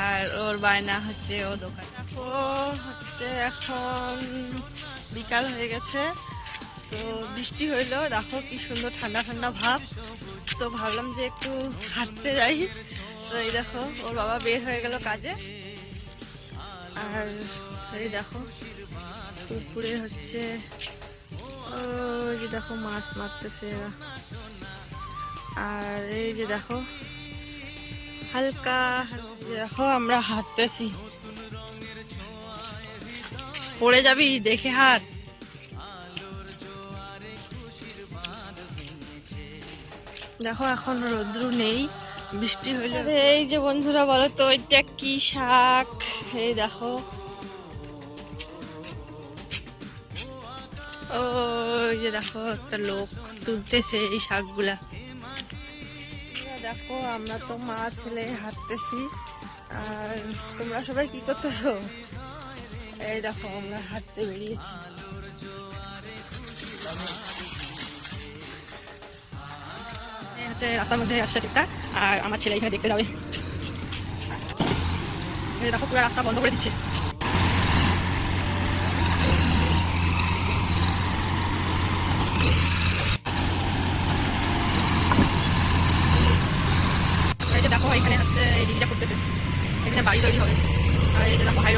আর ওর বায়না হচ্ছে ও দোকান। হচ্ছে এখন বিকাল হয়ে গেছে, তো বৃষ্টি হইল। দেখো কি সুন্দর ঠান্ডা ঠান্ডা ভাব। তো ভাবলাম যে একটু হাঁটতে যাই। তো এই দেখো, ওর বাবা বের হয়ে গেল কাজে। আর এই দেখো, পুকুরে হচ্ছে, ওই যে দেখো মাছ মারতেছে আর এই যে দেখো হালকা, দেখো আমরা হাঁটতেছি। পড়ে যাবি, দেখে হাট। দেখো, এখন রৌদ্র নেই, বৃষ্টি হইলে এই যে বন্ধুরা, বলো তো, এটা কি শাক? এই দেখো। ও যে দেখো, একটা লোক তুলতেছে এই শাকগুলা। দেখো, আমরা তো মা ছেলে হাঁটতেছি। আর তোমরা সবাই কি করতেছো? এই দেখো, আমরা হাঁটতে বেরিয়েছি। রাস্তার মধ্যে আসছে ঠিকঠাক আর আমার ছেলে এখানে দেখতে যাবে। দেখো, পুরো রাস্তা বন্ধ করে দিচ্ছে। এখানে হচ্ছে এই দিকটা করতেছে। এখানে বাড়ি তৈরি হবে। আর এটা দেখো হাই